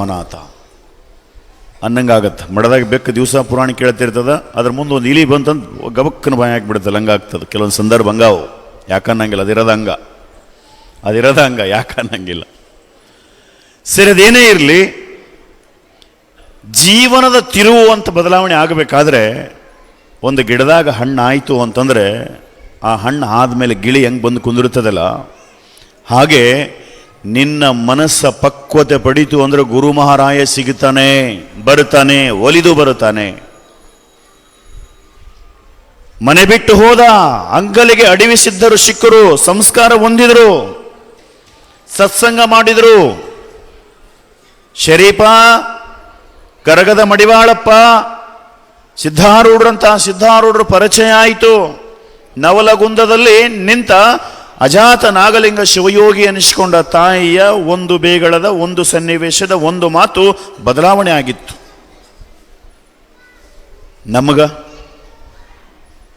ಅನಾಥ. ಅನ್ನಂಗಾಗತ್ತೆ. ಮಡದಾಗ ಬೆಕ್ಕ ದಿವಸ ಪುರಾಣ ಕೇಳ್ತಿರ್ತದ, ಅದ್ರ ಮುಂದೆ ಒಂದು ಇಲಿ ಬಂತಂದು ಗಬಕ್ಕನ ಭಯ ಹಾಕ್ಬಿಡುತ್ತೆ ಹಂಗಾಗ್ತದೆ ಕೆಲವೊಂದು ಸಂದರ್ಭ ಹಂಗಾವು ಯಾಕನ್ನಂಗಿಲ್ಲ ಅದಿರೋದ ಹಂಗ. ಅದಿರೋದ ಹಂಗ ಯಾಕನ್ನಂಗಿಲ್ಲ ಸರಿ, ಅದೇನೇ ಇರಲಿ, ಜೀವನದ ತಿರುವು ಅಂತ ಬದಲಾವಣೆ ಆಗಬೇಕಾದ್ರೆ, ಒಂದು ಗಿಡದಾಗ ಹಣ್ಣು ಆಯಿತು ಅಂತಂದರೆ, ಆ ಹಣ್ಣು ಆದಮೇಲೆ ಗಿಳಿ ಹೆಂಗೆ ಬಂದು ಕುಂದಿರುತ್ತದಲ್ಲ, ಹಾಗೆ ನಿನ್ನ ಮನಸ್ಸ ಪಕ್ವತೆ ಪಡಿತು ಅಂದರೆ ಗುರು ಮಹಾರಾಯ ಸಿಗುತ್ತಾನೆ, ಬರುತ್ತಾನೆ, ಒಲಿದು ಬರುತ್ತಾನೆ. ಮನೆ ಬಿಟ್ಟು ಹೋದ, ಅಂಗಲಿಗೆ ಅಡಿವಿ ಸಿದ್ಧರು ಸಿಕ್ಕರು, ಸಂಸ್ಕಾರ ಹೊಂದಿದರು, ಸತ್ಸಂಗ ಮಾಡಿದ್ರು. ಶರೀಫ ಕರಗದ ಮಡಿವಾಳಪ್ಪ, ಸಿದ್ಧಾರೂಢರಂತಹ ಸಿದ್ಧಾರೂಢರು ಪರಿಚಯ ಆಯಿತು. ನವಲಗುಂದದಲ್ಲಿ ನಿಂತ ಅಜಾತ ನಾಗಲಿಂಗ ಶಿವಯೋಗಿ ಅನಿಸಿಕೊಂಡ ತಾಯಿಯ ಒಂದು ಬೇಗಳದ, ಒಂದು ಸನ್ನಿವೇಶದ, ಒಂದು ಮಾತು ಬದಲಾವಣೆ ಆಗಿತ್ತು. ನಮಗ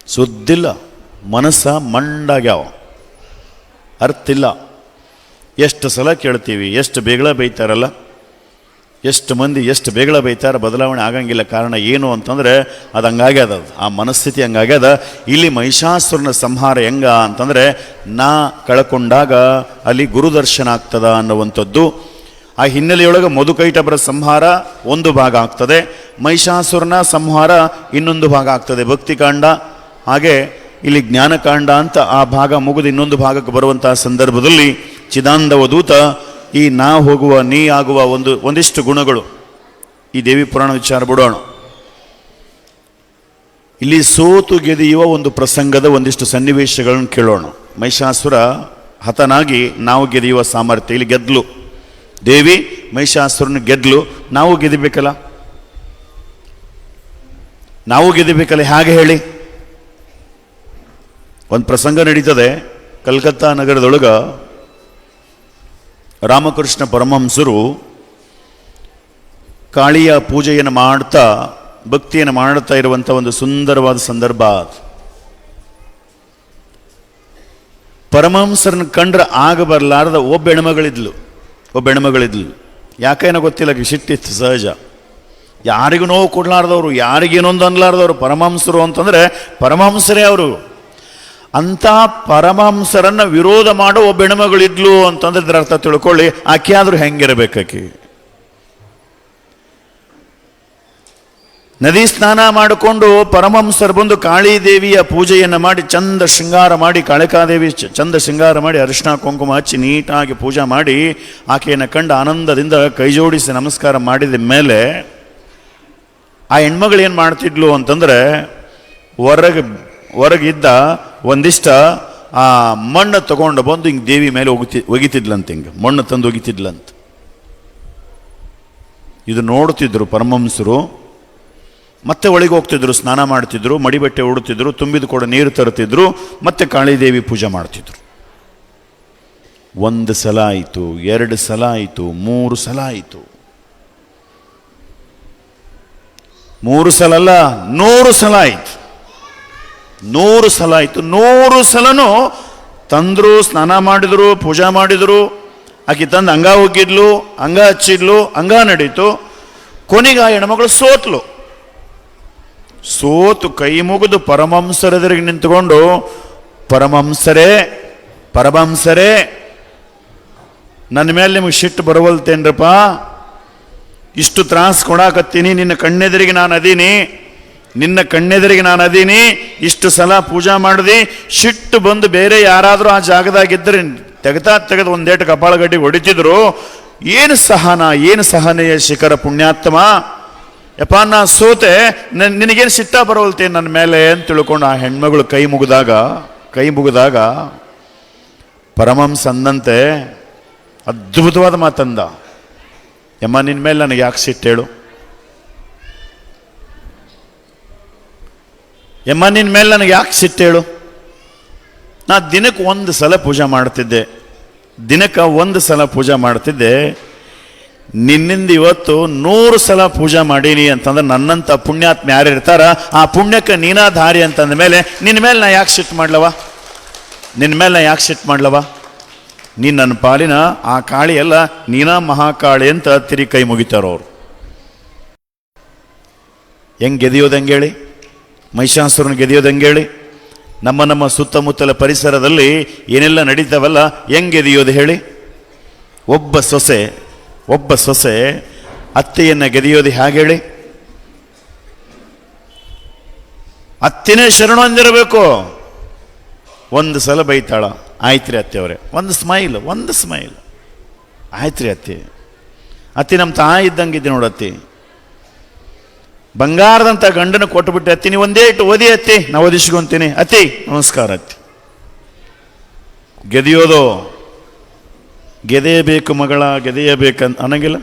ಸುದ್ದಿಲ್ಲ, ಮನಸ್ಸ ಮಂಡಾಗ್ಯಾವ. ಅರ್ಥಿಲ್ಲ ಎಷ್ಟು ಸಲ ಕೇಳ್ತೀವಿ, ಎಷ್ಟು ಬೇಗಳ ಬೈತಾರಲ್ಲ ಎಷ್ಟು ಮಂದಿ ಎಷ್ಟು ಬೇಗಳ ಬೈತಾರೆ ಬದಲಾವಣೆ ಆಗಂಗಿಲ್ಲ ಕಾರಣ ಏನು ಅಂತಂದರೆ ಅದು ಹಂಗಾಗ್ಯದ. ಆ ಮನಸ್ಥಿತಿ ಹಂಗಾಗ್ಯದ ಇಲ್ಲಿ ಮಹಿಷಾಸುರನ ಸಂಹಾರ ಹೆಂಗ ಅಂತಂದರೆ, ನಾ ಕಳ್ಕೊಂಡಾಗ ಅಲ್ಲಿ ಗುರುದರ್ಶನ ಆಗ್ತದ ಅನ್ನುವಂಥದ್ದು. ಆ ಹಿನ್ನೆಲೆಯೊಳಗೆ ಮಧುಕೈಟಬರ ಸಂಹಾರ ಒಂದು ಭಾಗ ಆಗ್ತದೆ. ಮಹಿಷಾಸುರನ ಸಂಹಾರ ಇನ್ನೊಂದು ಭಾಗ ಆಗ್ತದೆ. ಭಕ್ತಿಕಾಂಡ ಹಾಗೆ ಇಲ್ಲಿ ಜ್ಞಾನಕಾಂಡ ಅಂತ ಆ ಭಾಗ ಮುಗಿದು ಇನ್ನೊಂದು ಭಾಗಕ್ಕೆ ಬರುವಂತಹ ಸಂದರ್ಭದಲ್ಲಿ ಚಿದಾನಂದವಧೂತ ಈ ನಾ ಹೋಗುವ, ನೀ ಆಗುವ ಒಂದು, ಒಂದಿಷ್ಟು ಗುಣಗಳು. ಈ ದೇವಿ ಪುರಾಣ ವಿಚಾರ ಬಿಡೋಣ. ಇಲ್ಲಿ ಸೋತು ಗೆದೆಯುವ ಒಂದು ಪ್ರಸಂಗದ ಒಂದಿಷ್ಟು ಸನ್ನಿವೇಶಗಳನ್ನು ಕೇಳೋಣ. ಮಹಿಷಾಸುರ ಹತನಾಗಿ ನಾವು ಗೆದೆಯುವ ಸಾಮರ್ಥ್ಯ, ಇಲ್ಲಿ ಗೆದ್ಲು. ದೇವಿ, ಮಹಿಷಾಸುರನ ಗೆದ್ಲು, ನಾವು ಗೆದಿಬೇಕಲ್ಲ? ನಾವು ಗೆದಿಬೇಕಲ್ಲ, ಹೇಗೆ ಹೇಳಿ? ಒಂದು ಪ್ರಸಂಗ ನಡೀತದೆ. ಕಲ್ಕತ್ತಾ ನಗರದೊಳಗ ರಾಮಕೃಷ್ಣ ಪರಮಹಂಸರು ಕಾಳಿಯ ಪೂಜೆಯನ್ನು ಮಾಡ್ತಾ, ಭಕ್ತಿಯನ್ನು ಮಾಡ್ತಾ ಇರುವಂಥ ಒಂದು ಸುಂದರವಾದ ಸಂದರ್ಭ. ಪರಮಹಂಸರನ್ನ ಕಂಡ್ರೆ ಆಗ ಬರಲಾರದ ಒಬ್ಬ ಹೆಣ್ಮಗಳಿದ್ಲು ಒಬ್ಬ ಹೆಣ್ಮಗಳಿದ್ಲು. ಯಾಕೇನೋ ಗೊತ್ತಿಲ್ಲ ಶಿಟ್ಟಿತ್ತು ಸಹಜ. ಯಾರಿಗೂ ನೋವು ಕೊಡಲಾರ್ದವರು ಯಾರಿಗೇನೊಂದು ಅನ್ಲಾರ್ದವ್ರು ಪರಮಹಂಸರು ಅಂತಂದರೆ ಪರಮಹಂಸರೇ ಅವರು. ಅಂತ ಪರಮಹಂಸರನ್ನು ವಿರೋಧ ಮಾಡೋ ಒಬ್ಬ ಹೆಣ್ಮಗಳಿದ್ಲು ಅಂತಂದ್ರೆ ಇದ್ರ ಅರ್ಥ ತಿಳ್ಕೊಳ್ಳಿ ಆಕೆ ಆದರೂ ಹೆಂಗಿರಬೇಕಾಕಿ ನದಿ ಸ್ನಾನ ಮಾಡಿಕೊಂಡು ಪರಮಹಂಸರು ಬಂದು ಕಾಳಿದೇವಿಯ ಪೂಜೆಯನ್ನು ಮಾಡಿ ಚಂದ ಶೃಂಗಾರ ಮಾಡಿ, ಕಾಳಿಕಾದೇವಿ ಚಂದ ಶೃಂಗಾರ ಮಾಡಿ ಅರಿಶಿನ ಕುಂಕುಮ ಹಚ್ಚಿ ನೀಟಾಗಿ ಪೂಜೆ ಮಾಡಿ, ಆಕೆಯನ್ನು ಕಂಡು ಆನಂದದಿಂದ ಕೈ ಜೋಡಿಸಿ ನಮಸ್ಕಾರ ಮಾಡಿದ ಮೇಲೆ ಆ ಹೆಣ್ಮಗಳು ಏನು ಮಾಡ್ತಿದ್ಲು ಅಂತಂದರೆ, ಹೊರಗೆ ಹೊರಗಿದ್ದ ಒಂದಿಷ್ಟ, ಆ, ಮಣ್ಣು ತಗೊಂಡು ಬಂದು ಹಿಂಗೆ ದೇವಿ ಮೇಲೆ ಒಗಿತಿ ಒಗಿತಿದ್ಲಂತ ಹಿಂಗೆ. ಮಣ್ಣು ತಂದು ಒಗಿತಿದ್ಲಂತ. ಇದು ನೋಡ್ತಿದ್ರು ಪರಮಹಂಸರು. ಮತ್ತೆ ಒಳಗೆ ಹೋಗ್ತಿದ್ರು, ಸ್ನಾನ ಮಾಡ್ತಿದ್ರು, ಮಡಿಬಟ್ಟೆ ಉಡುತ್ತಿದ್ರು, ತುಂಬಿದ ಕೂಡ ನೀರು ತರುತ್ತಿದ್ರು, ಮತ್ತೆ ಕಾಳಿದೇವಿ ಪೂಜೆ ಮಾಡ್ತಿದ್ರು. ಒಂದು ಸಲ ಆಯಿತು, ಎರಡು ಸಲ ಆಯಿತು, ಮೂರು ಸಲ ಆಯಿತು. ಮೂರು ಸಲ ಅಲ್ಲ, ನೂರು ಸಲ ಆಯಿತು. ನೂರು ಸಲ ಆಯಿತು. ನೂರು ಸಲನೂ ತಂದರು, ಸ್ನಾನ ಮಾಡಿದರು, ಪೂಜಾ ಮಾಡಿದ್ರು. ಆಕೆ ತಂದು ಹಂಗ ಹೋಗಿದ್ಲು ಹಂಗ ಹಚ್ಚಿದ್ಲು ಹಂಗ ನಡೀತು. ಕೊನೆಗೆ ಆ ಹೆಣ್ಮಗಳು ಸೋತ್ಲು. ಸೋತು ಕೈ ಮುಗಿದು ಪರಮಹಂಸರೆದುರಿಗೆ ನಿಂತುಕೊಂಡು, ಪರಮಹಂಸರೇ ಪರಮಹಂಸರೇ, ನನ್ನ ಮೇಲೆ ನಿಮಗೆ ಸಿಟ್ಟು ಬರವಲ್ತೇನ್ರಪ್ಪ? ಇಷ್ಟು ತ್ರಾಸ ಕೊಡಾಕತ್ತೀನಿ, ನಿನ್ನ ಕಣ್ಣೆದುರಿಗೆ ನಾನು ಅದೀನಿ. ನಿನ್ನ ಕಣ್ಣೆದರಿಗೆ ನಾನು ಅದೀನಿ. ಇಷ್ಟು ಸಲ ಪೂಜಾ ಮಾಡಿದೆ. ಸಿಟ್ಟು ಬಂದು ಬೇರೆ ಯಾರಾದರೂ ಆ ಜಾಗದಾಗಿದ್ದರೆ ತೆಗೆತಾ ತೆಗೆದು ಒಂದೇಟು ಕಪಾಳಗಡ್ಡಿ ಹೊಡಿತಿದ್ರು. ಏನು ಸಹನ, ಏನು ಸಹನೆಯ ಶಿಖರ ಪುಣ್ಯಾತ್ಮ? ಯಪ್ಪ ನಾ ಸೋತೆ, ನನ್- ನಿನಗೇನು ಸಿಟ್ಟ ಬರವಲ್ತೆ ನನ್ನ ಮೇಲೆ ಅಂತ ತಿಳ್ಕೊಂಡು ಆ ಹೆಣ್ಮಗಳು ಕೈ ಮುಗಿದಾಗ ಕೈ ಮುಗಿದಾಗ ಪರಮಹಂಸ ಅಂದಂತೆ ಅದ್ಭುತವಾದ ಮಾತಂದ. ಯಮ್ಮ ನಿನ್ನ ಮೇಲೆ ನನಗೆ ಯಾಕೆ ಸಿಟ್ಟು ಯಮ್ಮ ನಿನ್ನ ಮೇಲೆ ನನಗೆ ಯಾಕೆ ಸಿಟ್ಟು ಹೇಳು ನಾ ದಿನಕ್ಕೆ ಒಂದು ಸಲ ಪೂಜೆ ಮಾಡ್ತಿದ್ದೆ. ದಿನಕ್ಕೆ ಒಂದು ಸಲ ಪೂಜೆ ಮಾಡ್ತಿದ್ದೆ. ನಿನ್ನಿಂದ ಇವತ್ತು ನೂರು ಸಲ ಪೂಜೆ ಮಾಡೀನಿ ಅಂತಂದ್ರೆ ನನ್ನಂಥ ಪುಣ್ಯಾತ್ಮ ಯಾರು ಇರ್ತಾರ? ಆ ಪುಣ್ಯಕ್ಕೆ ನೀನಾ ದಾರಿ ಅಂತಂದ ಮೇಲೆ ನಿನ್ನ ಮೇಲೆ ನಾ ಯಾಕೆ ಸಿಟ್ಟು ಮಾಡ್ಲವ? ನಿನ್ನ ಮೇಲೆ ನಾ ಯಾಕೆ ಸಿಟ್ಟು ಮಾಡ್ಲವ? ನೀ ನನ್ನ ಪಾಲಿನ ಆ ಕಾಳಿ ಅಲ್ಲ, ನೀನಾ ಮಹಾಕಾಳಿ ಅಂತ ತಿರಿ ಕೈ ಮುಗಿತಾರೋರು ಹೆಂಗ್ ಗೆದಿಯೋದು ಹೆಂಗೇಳಿ ಮಹಿಷಾಸುರನ ಗೆದಿಯೋದಂಗೇಳಿ ನಮ್ಮ ನಮ್ಮ ಸುತ್ತಮುತ್ತಲ ಪರಿಸರದಲ್ಲಿ ಏನೆಲ್ಲ ನಡೀತಾವಲ್ಲ ಹೆಂಗೆದೆಯೋದು ಗೆದಿಯೋದು ಹೇಳಿ? ಒಬ್ಬ ಸೊಸೆ ಒಬ್ಬ ಸೊಸೆ ಅತ್ತೆಯನ್ನು ಗೆದಿಯೋದು ಹೇಗೆ ಹೇಳಿ? ಅತ್ತೆನೇ ಶರಣ ಅಂದಿರಬೇಕು ಒಂದು ಸಲ ಬೈತಾಳ ಆಯ್ತ್ರಿ ಅತ್ತೆಯವರೇ. ಒಂದು ಸ್ಮೈಲ್ ಒಂದು ಸ್ಮೈಲ್. ಆಯ್ತ್ರಿ ಅತ್ತೆ. ಅತ್ತೆ ನಮ್ಮ ತಾಯಿ ಇದ್ದಂಗೆ ಇದ್ದೆ ನೋಡತ್ತಿ ಬಂಗಾರದಂಥ ಗಂಡನ ಕೊಟ್ಟುಬಿಟ್ಟೆ, ಅತ್ತಿ, ನೀವು ಒಂದೇ ಇಟ್ಟು ಓದಿ, ಅತ್ತಿ. ನಾ ಓದಿಸ್ಕೊಂತೀನಿ. ಅತ್ತಿ, ನಮಸ್ಕಾರ, ಅತ್ತಿ. ಗೆದೆಯೋದು, ಗೆದೆಯಬೇಕು ಮಗಳ ಗೆದೆಯಬೇಕಂತ ಅನ್ನಂಗಿಲ್ಲ.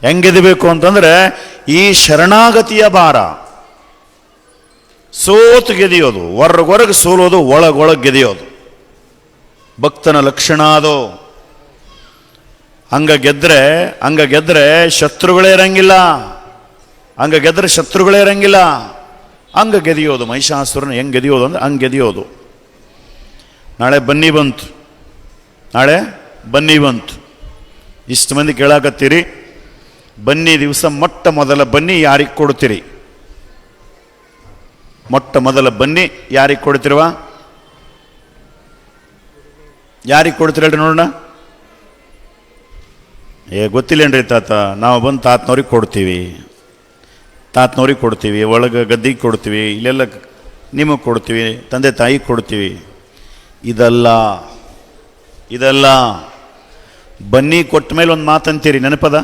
ಹೆಂಗ್ ಗೆದಬೇಕು ಅಂತಂದ್ರೆ, ಈ ಶರಣಾಗತಿಯ ಭಾರ. ಸೋತು ಗೆದೆಯೋದು ಹೊರಗೊರಗೆ ಸೋಲೋದು ಒಳಗೊಳಗೆ ಗೆದೆಯೋದು. ಭಕ್ತನ ಲಕ್ಷಣ ಅದು. ಹಂಗ ಗೆದ್ರೆ ಹಂಗ ಗೆದ್ರೆ ಶತ್ರುಗಳೇ ಇರಂಗಿಲ್ಲ. ಹಂಗ ಗೆದ್ರೆ ಶತ್ರುಗಳೇ ಇರಂಗಿಲ್ಲ. ಹಂಗ ಗೆದಿಯೋದು ಮಹಿಷಾಸುರನ ಹೆಂಗೆ ಗೆದಿಯೋದು ಅಂದ್ರೆ ಹಂಗೆ ಗೆದಿಯೋದು. ನಾಳೆ ಬನ್ನಿ ಬಂತು. ನಾಳೆ ಬನ್ನಿ ಬಂತು. ಇಷ್ಟು ಮಂದಿ ಕೇಳಾಕತ್ತೀರಿ. ಬನ್ನಿ ದಿವಸ ಮೊಟ್ಟ ಮೊದಲ ಬನ್ನಿ ಯಾರಿಗೆ ಕೊಡ್ತೀರಿ? ಮೊಟ್ಟ ಮೊದಲ ಬನ್ನಿ ಯಾರಿಗೆ ಕೊಡ್ತಿರುವ? ಯಾರಿಗೆ ಕೊಡ್ತೀರಲ್ರಿ ನೋಡೋಣ. ಏ, ಗೊತ್ತಿಲ್ಲೇನ್ರಿ ತಾತ, ನಾವು ಬಂದು ತಾತನವ್ರಿಗೆ ಕೊಡ್ತೀವಿ. ತಾತನವ್ರಿಗೆ ಕೊಡ್ತೀವಿ, ಒಳಗೆ ಗದ್ದಿಗೆ ಕೊಡ್ತೀವಿ, ಇಲ್ಲೆಲ್ಲ ನಿಮಗೆ ಕೊಡ್ತೀವಿ, ತಂದೆ ತಾಯಿಗೆ ಕೊಡ್ತೀವಿ. ಇದಲ್ಲ ಇದಲ್ಲ. ಬನ್ನಿ ಕೊಟ್ಟ ಮೇಲೆ ಒಂದು ಮಾತಂತೀರಿ, ನೆನಪದ?